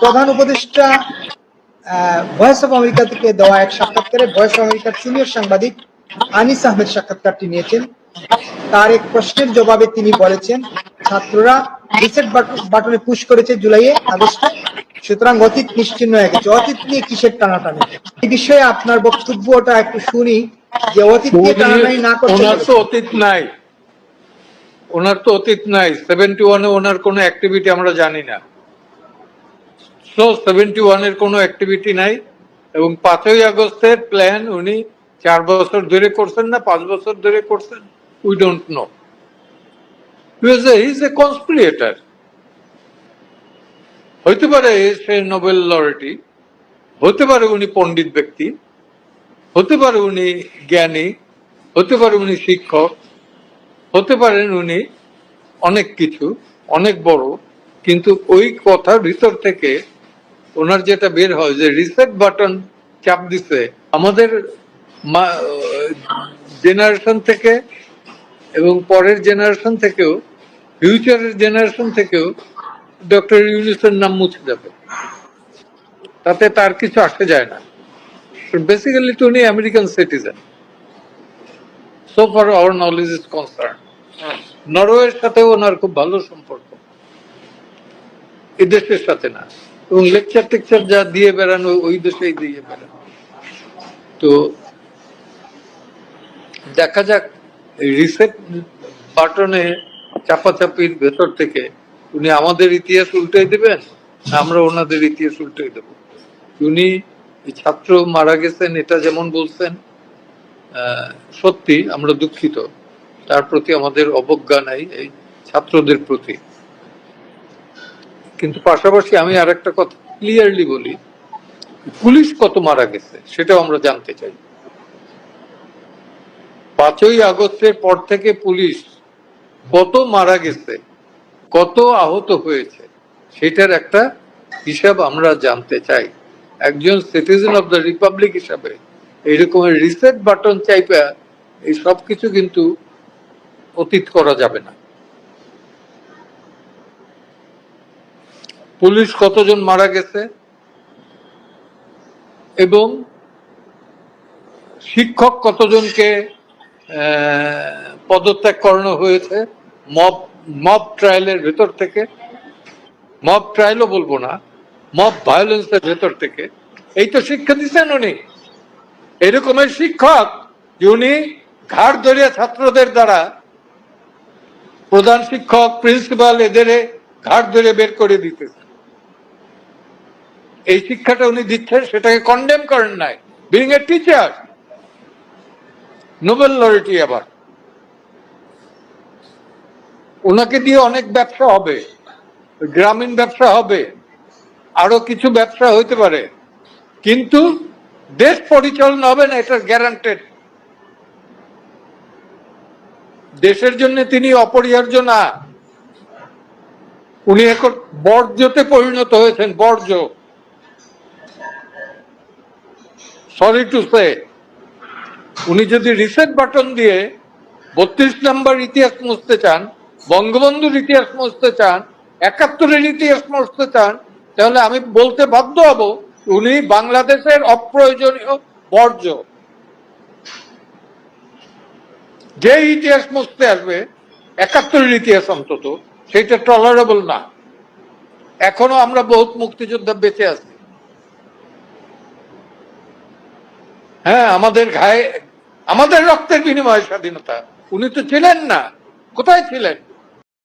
প্রধান উপদেষ্টা voice of America থেকে দেওয়া এক সাক্ষাৎকারে ভয়েস অফ আমেরিকার সিনিয়র সাংবাদিক আনিস আহমেদ সাক্ষাৎকারটি নিয়েছেন। তার এক প্রশ্নের জবাবে তিনি বলেছেন ছাত্ররা রিসেট বাটনে পুশ করেছে জুলাইয়ে আগস্টে। সুতরাং অতীত নিশ্চিন্ন হয়ে গেছে। অতীত নিয়ে কিসের টানাটানি? এই বিষয়ে আপনার বক্তব্যটা একটু শুনি যে অতীত নিয়ে টানাটানি না করতে ওনার তো অতীত নাই। ওনার তো অতীত নাই। সেভেন্টি ওয়ানে ওনার কোনো অ্যাক্টিভিটি আমরা জানি না। সো সেভেন্টি ওয়ানের কোনো অ্যাক্টিভিটি নাই এবং পাঁচই আগস্টের প্ল্যান উনি চার বছর ধরে করছেন না, পাঁচ বছর ধরে করছেন? We don't know is a conspirator হইতে পারে সে নোবেল লরেটি হতে পারে উনি পণ্ডিত ব্যক্তি হতে পারে উনি জ্ঞানী হতে পারে উনি শিক্ষক হতে পারেন উনি অনেক কিছু, অনেক বড়, কিন্তু ওই কথার ভিতর থেকে ওনার যেটা বের হয় যে রিসেট বাটন চাপ দিছে আমাদের জেনারেশন থেকে এবং পরের জেনারেশন থেকেও ফিউচারের জেনারেশন থেকেও ডক্টর ইউনুসের নাম মুছে যাবে। তাতে তার কিছু আসে যায় না। বেসিক্যালি তো উনি American citizen so far our knowledge is concern নরওয়ের সাথেও ওনার খুব ভালো সম্পর্ক। এই দেশের সাথে না। এবং লেকচার টেকচার যা দিয়ে বেড়ানো, ওই দেশেই দিয়ে বেড়ানো। তো দেখা যাক রিসেট বাটনে চাপাচাপির ভেতর থেকে উনি আমাদের ইতিহাস উল্টাই দেবেন আমরা ওনাদের ইতিহাস উল্টাই দেব? উনি ছাত্র মারা গেছেন, এটা যেমন বলছেন সত্যি, আমরা দুঃখিত। তার প্রতি আমাদের অবজ্ঞা নাই, এই ছাত্রদের প্রতি। কিন্তু পাশাপাশি আমি আর একটা কথা ক্লিয়ারলি বলি, পুলিশ কত মারা গেছে সেটাও আমরা জানতে চাই। পাঁচই আগস্টের পর থেকে পুলিশ কত মারা গেছে, কত আহত হয়েছে, সেটার একটা হিসাব আমরা জানতে চাই। একজন সিটিজেন অফ দ্য রিপাবলিক হিসাবে এইরকমের রিসেট বাটন চাইপা, এই সব কিছু কিন্তু অতীত করা যাবে না। পুলিশ কতজন মারা গেছে এবং শিক্ষক কতজনকে পদত্যাগ করানো হয়েছে? মব মব ট্রায়ালের ভেতর থেকে, মব ট্রায়ালও বলব না, মব ভায়োলেন্সের ভেতর থেকে। এই তো শিক্ষা দিচ্ছেন উনি। এরকমের শিক্ষক উনি ঘাড় ধরিয়া ছাত্রদের দ্বারা প্রধান শিক্ষক, প্রিন্সিপাল, এদের ঘাট ধরে বের করে দিতেছে। এই শিক্ষাটা উনি দিচ্ছেন, সেটাকে কন্ডেম করেন নাই। Being a teacher Nobel laureate আবার। ওনাকে দিয়ে অনেক ব্যবসা হবে, গ্রামীণ ব্যবসা হবে, আরও কিছু ব্যবসা হইতে পারে। কিন্তু দেশ পরিচালনা হবে না এটা গ্যারান্টেড দেশের জন্য তিনি অপরিহার্য না। উনি এখন বর্জ্যতে পরিণত হয়েছেন, বর্জ্য। সরি টু সে উনি যদি রিসেট বাটন দিয়ে বত্রিশ নম্বর ইতিহাস মুছতে চান, বঙ্গবন্ধুর ইতিহাস মুছতে চান, একাত্তরের ইতিহাস মুছতে চান, তাহলে আমি বলতে বাধ্য হব, উনি বাংলাদেশের অপ্রয়োজনীয় বর্জ্য। যে ইতিহাস মুছতে আসবে, একাত্তরের ইতিহাস অন্তত, সেটা টলারেবল না। এখনও আমরা বহুত মুক্তিযোদ্ধা বেঁচে আছি। হ্যাঁ আমাদের ঘায়ে আমাদের রক্তের বিনিময়ে স্বাধীনতা। উনি তো ছিলেন না। কোথায় ছিলেন?